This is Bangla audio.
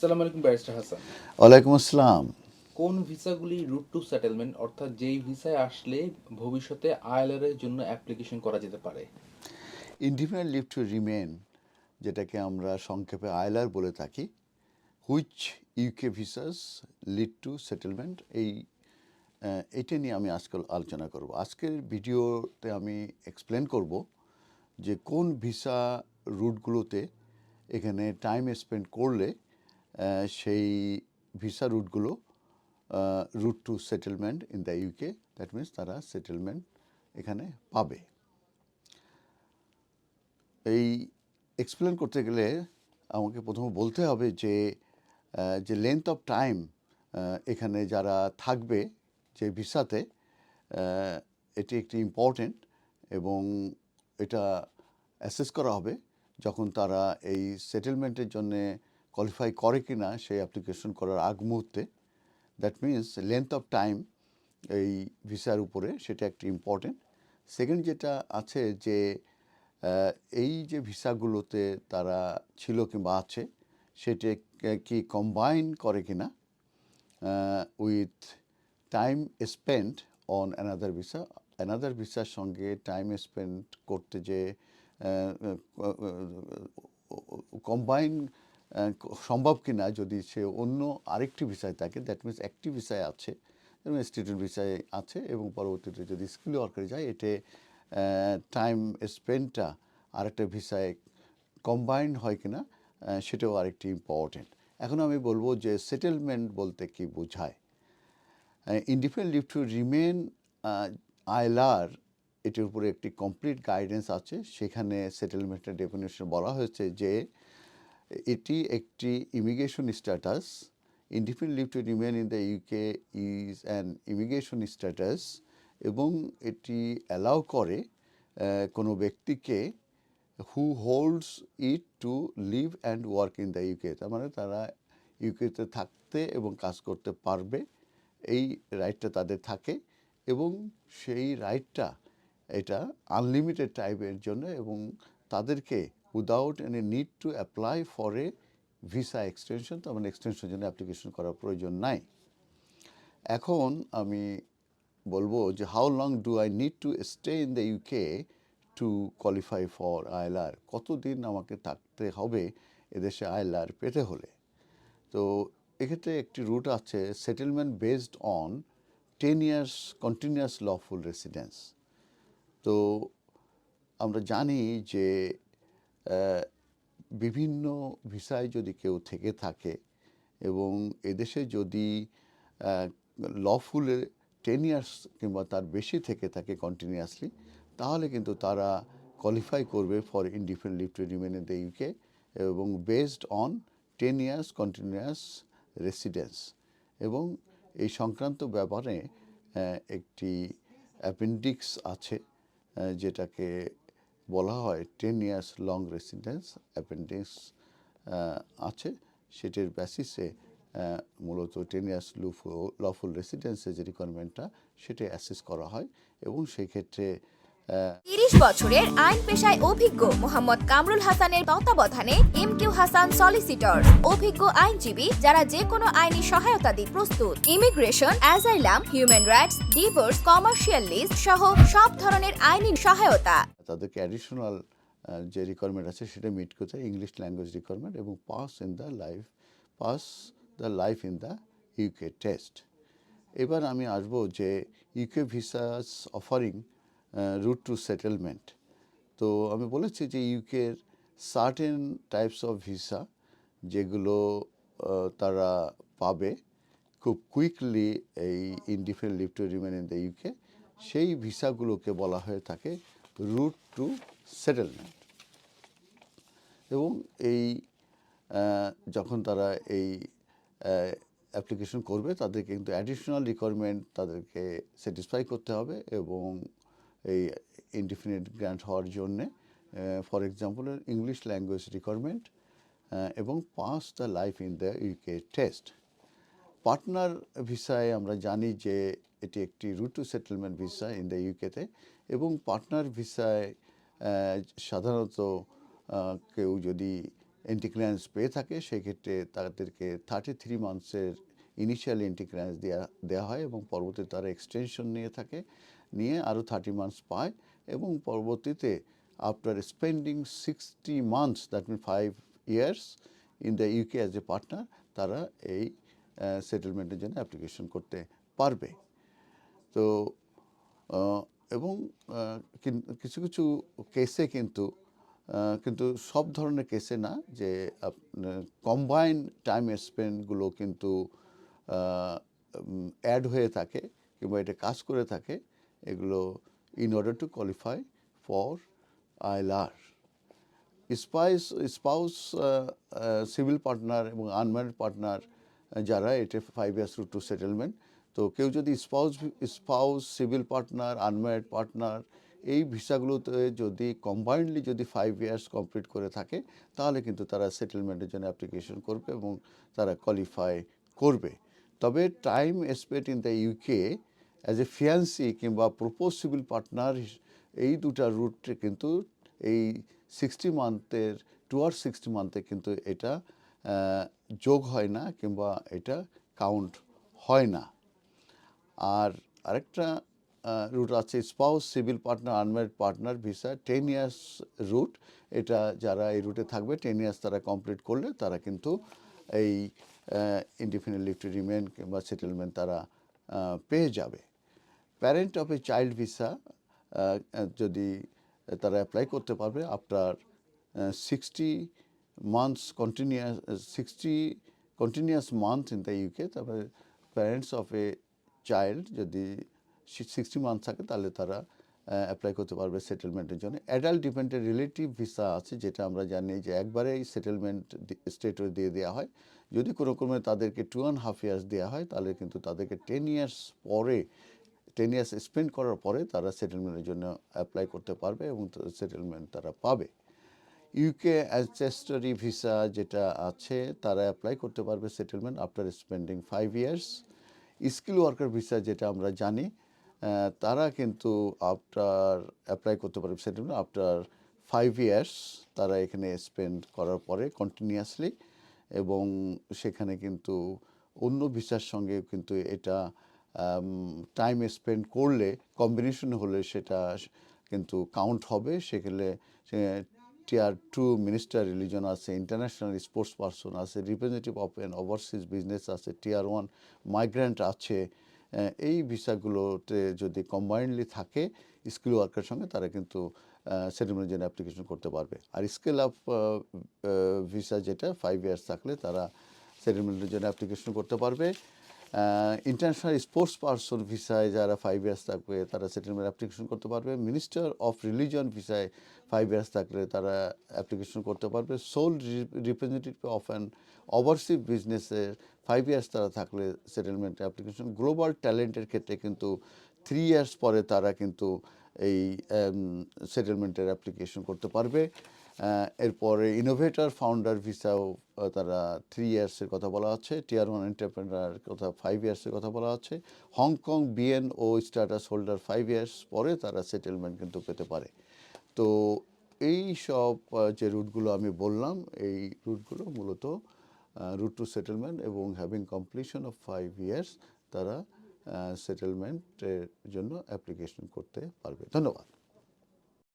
আসসালামু আলাইকুম ব্যারিস্টার হাসান। ওয়ালাইকুম আসসালাম। কোন ভিসাগুলি রুট টু সেটেলমেন্ট অর্থাৎ যেই ভিসায় আসলে ভবিষ্যতে আইএলআর এর জন্য অ্যাপ্লিকেশন করা যেতে পারে? ইন্ডিপেন্ডেন্ট লিভ টু রিমেন যেটাকে আমরা সংক্ষেপে আইলার বলে থাকি which UK visas lead to settlement এই এটা নিয়ে আমি আজকাল আলোচনা করব। আজকের ভিডিওতে আমি এক্সপ্লেন করব যে কোন ভিসা রুটগুলোতে এখানে টাইম স্পেন্ড করলে সেই visa রুটগুলো route to settlement in the UK that means তারা সেটেলমেন্ট এখানে পাবে। এই এক্সপ্লেন করতে গেলে আমাকে প্রথমে বলতে হবে যে যে লেন্থ অফ টাইম এখানে যারা থাকবে যে ভিসাতে এটি একটি ইম্পর্টেন্ট এবং এটা অ্যাসেস করা হবে যখন তারা এই সেটেলমেন্টের জন্য কোয়ালিফাই করে কি না সেই অ্যাপ্লিকেশন করার আগ মুহূর্তে that means length of time এই ভিসার উপরে সেটা একটি ইম্পর্টেন্ট সেকেন্ড যেটা আছে যে এই যে ভিসাগুলোতে তারা ছিল কিংবা আছে, সেটা কি কম্বাইন করে কি না with time spend on another visa another ভিসার সঙ্গে টাইম স্পেন্ড করতে যে কম্বাইন সম্ভব কি না যদি সে অন্য আরেকটি ভিসায় থাকে দ্যাট মিনস একটি ভিসায় আছে স্টুডেন্ট ভিসায় আছে এবং পরবর্তীতে যদি স্কিল ওয়ার্কারে যায় এতে টাইম স্পেন্ডটা আরেকটা ভিসায় কম্বাইন্ড হয় কিনা আহ, সেটাও আরেকটি ইম্পর্টেন্ট এখন আমি বলব যে সেটেলমেন্ট বলতে কি বোঝায়? Independent leave to remain ILR এটির উপরে একটি কমপ্লিট গাইডেন্স আছে সেখানে সেটেলমেন্টের ডেফিনেশন বলা হয়েছে যে এটি একটি immigration status independent leave to remain in the UK is an immigration status এবং এটি অ্যালাউ করে কোনো ব্যক্তিকে who holds it to live and work in the UK তার মানে তারা ইউকেতে থাকতে এবং কাজ করতে পারবে, এই রাইটটা তাদের থাকে এবং সেই রাইটটা এটা আনলিমিটেড টাইপের জন্য এবং তাদেরকে without any need to apply for a visa extension তার মানে এক্সটেনশনের জন্য অ্যাপ্লিকেশন করার প্রয়োজন নাই। এখন আমি বলব যে how long do I need to stay in the UK to qualify for ILR কতদিন আমাকে থাকতে হবে এদেশে আইএলআর পেতে হলে? তো এক্ষেত্রে একটি রুট আছে settlement based on ten years continuous lawful residence তো আমরা জানি যে বিভিন্ন ভিসায় যদি কেউ থেকে থাকে এবং এদেশে যদি লফুলে টেন ইয়ার্স কিংবা তার বেশি থেকে থাকে কন্টিনিউয়াসলি তাহলে কিন্তু তারা কোয়ালিফাই করবে for independent leave to remain in the UK এবং based on ten years continuous residence এবং এই সংক্রান্ত ব্যাপারে একটি অ্যাপেন্ডিক্স আছে যেটাকে বলা হয় ten years long residence appendix আছে। সেটির বেসিসে মূলত টেন ইয়ার্স লুফ লফুল রেসিডেন্সের যে রিকোয়ারমেন্টটা সেটি অ্যাসেস করা হয়। এবং সেই ক্ষেত্রে আহ, তিরিশ বছরের আইন পেশায় অভিজ্ঞ মোহাম্মদ কামরুল হাসানের তত্ত্বাবধানে এম কিউ হাসান সলিসিটর অভিজ্ঞ আইনজীবী যারা যে কোনো আইনি সহায়তা দিতে প্রস্তুত। Immigration asylum human rights divorce commercial list সহ সব ধরনের আইনি সহায়তা। তাদেরকে অ্যাডিশনাল যে রিকোয়ারমেন্ট আছে সেটা মিট করতে ইংলিশ ল্যাঙ্গুয়েজ রিকোয়ারমেন্ট এবং pass in the life pass the life in the UK test এবার আমি আসব যে UK visas offering route to settlement তো আমি বলেছি যে ইউকের সার্টেন টাইপস অফ ভিসা যেগুলো তারা পাবে খুব কুইকলি এই indifferent leave to remain in the UK সেই ভিসাগুলোকে বলা হয়ে থাকে রুট টু সেটেলমেন্ট এবং এই যখন তারা এই অ্যাপ্লিকেশন করবে, তাদেরকে কিন্তু অ্যাডিশনাল রিকোয়ারমেন্ট তাদেরকে স্যাটিসফাই করতে হবে এবং এই ইনডিফিনিট গ্র্যান্ট হওয়ার জন্যে for example English language requirement এবং pass the life in the UK test partner ভিসায় আমরা জানি যে এটি একটি route to settlement visa in the ইউকেতে এবং পার্টনার ভিসায় সাধারণত কেউ যদি এন্টিক্লিয়ারেন্স পেয়ে থাকে, সেক্ষেত্রে তাদেরকে থার্টি থ্রি মান্থসের ইনিশিয়াল এন্টি ক্লিয়ারেন্স দেওয়া দেওয়া হয় এবং পরবর্তীতে তারা এক্সটেনশন নিয়ে থাকে, নিয়ে আরও থার্টি মান্থস পায় এবং পরবর্তীতে after spending sixty months that mean five years in the UK as a partner তারা এই সেটেলমেন্টের জন্য অ্যাপ্লিকেশন করতে পারবে। তো এবং কিছু কিছু কেসে কিন্তু কিন্তু সব ধরনের কেসে না, যে কম্বাইন টাইম স্পেন্ডগুলো কিন্তু অ্যাড হয়ে থাকে কিংবা এটা কাজ করে থাকে, এগুলো in order to qualify for ILR spice spouse civil partner এবং আনম্যারিড পার্টনার যারা, এটা five years route to settlement তো কেউ যদি spouse spouse civil partner unmarried partner এই ভিসাগুলোতে যদি কম্বাইন্ডলি যদি ফাইভ ইয়ার্স কমপ্লিট করে থাকে, তাহলে কিন্তু তারা সেটেলমেন্টের জন্য অ্যাপ্লিকেশন করবে এবং তারা কোয়ালিফাই করবে। তবে time spent in the UK as a fiance কিংবা প্রপোজ সিভিল পার্টনার এই দুটা রুটে কিন্তু এই সিক্সটি মান্থের টুয়ার্ড সিক্সটি মান্থে কিন্তু এটা যোগ হয় না কিংবা এটা কাউন্ট হয় না। আর আরেকটা রুট আছে spouse civil partner unmarried partner visa ten years route এটা যারা এই রুটে থাকবে টেন ইয়ার্স তারা কমপ্লিট করলে তারা কিন্তু এই ইনডিফিনিট লিভ কিংবা সেটেলমেন্ট তারা পেয়ে যাবে। Parent of a child visa যদি তারা অ্যাপ্লাই করতে পারবে after sixty months continuous sixty continuous month in the UK তারপরে প্যারেন্টস অফ এ চাইল্ড যদি সিক্সটি মান্থ থাকে, তাহলে তারা অ্যাপ্লাই করতে পারবে সেটেলমেন্টের জন্য। অ্যাডাল্ট ডিপেন্ডেন্ট রিলেটিভ ভিসা আছে, যেটা আমরা জানি যে একবারেই সেটেলমেন্ট স্টেটে দিয়ে দেওয়া হয়। যদি কোনো ক্রমে তাদেরকে টু অ্যান্ড হাফ ইয়ার্স দেওয়া হয়, তাহলে কিন্তু তাদেরকে টেন ইয়ার্স পরে টেন ইয়ার্স স্পেন্ড করার পরে তারা সেটেলমেন্টের জন্য অ্যাপ্লাই করতে পারবে এবং সেটেলমেন্ট তারা পাবে। ইউকে অ্যানসেস্টরি ভিসা যেটা আছে, তারা অ্যাপ্লাই করতে পারবে settlement after spending five years skill worker visa যেটা আমরা জানি তারা কিন্তু আফটার অ্যাপ্লাই করতে পারবে সেটেলমেন্ট আফটার ফাইভ ইয়ার্স তারা এখানে স্পেন্ড করার পরে কন্টিনিউয়াসলি এবং সেখানে কিন্তু অন্য ভিসার সঙ্গে কিন্তু এটা টাইম স্পেন্ড করলে কম্বিনেশন হলে সেটা কিন্তু কাউন্ট হবে। সেখানে টিয়ার টু মিনিস্টার রিলিজন আছে ইন্টারন্যাশনাল স্পোর্টস পারসন আছে representative of an overseas business আছে টিয়ার ওয়ান মাইগ্রেন্ট আছে এই ভিসাগুলোতে যদি কম্বাইন্ডলি থাকে স্কিল ওয়ার্কের সঙ্গে তারা কিন্তু সেটেলমেন্টের জন্য অ্যাপ্লিকেশন করতে পারবে। আর স্কেল আপ ভিসা যেটা ফাইভ ইয়ার্স থাকলে তারা সেটেলমেন্টের জন্য অ্যাপ্লিকেশন করতে পারবে। ইন্টারন্যাশনাল স্পোর্টস পারসন ভিসায় যারা ফাইভ ইয়ার্স থাকবে, তারা সেটেলমেন্ট অ্যাপ্লিকেশন করতে পারবে। মিনিস্টার অফ রিলিজন ভিসায় ফাইভ ইয়ার্স থাকলে তারা অ্যাপ্লিকেশন করতে পারবে। Sole representative of an overseas বিজনেসের ফাইভ ইয়ার্স তারা থাকলে সেটেলমেন্ট অ্যাপ্লিকেশন গ্লোবাল ট্যালেন্টের ক্ষেত্রে কিন্তু থ্রি ইয়ার্স পরে তারা কিন্তু এই সেটেলমেন্টের অ্যাপ্লিকেশন করতে পারবে। এরপরে ইনোভেটর ফাউন্ডার ভিসাও তারা থ্রি ইয়ার্সের কথা বলা হচ্ছে টিয়ার ওয়ান এন্টারপ্রেনার কথা ফাইভ ইয়ার্সের কথা বলা হচ্ছে Hong Kong B N O status holder five years পরে তারা সেটেলমেন্ট কিন্তু পেতে পারে। তো এই সব যে রুটগুলো আমি বললাম, এই রুটগুলো মূলত রুট টু সেটেলমেন্ট এবং having completion of five years তারা সেটেলমেন্টের জন্য অ্যাপ্লিকেশন করতে পারবে। ধন্যবাদ।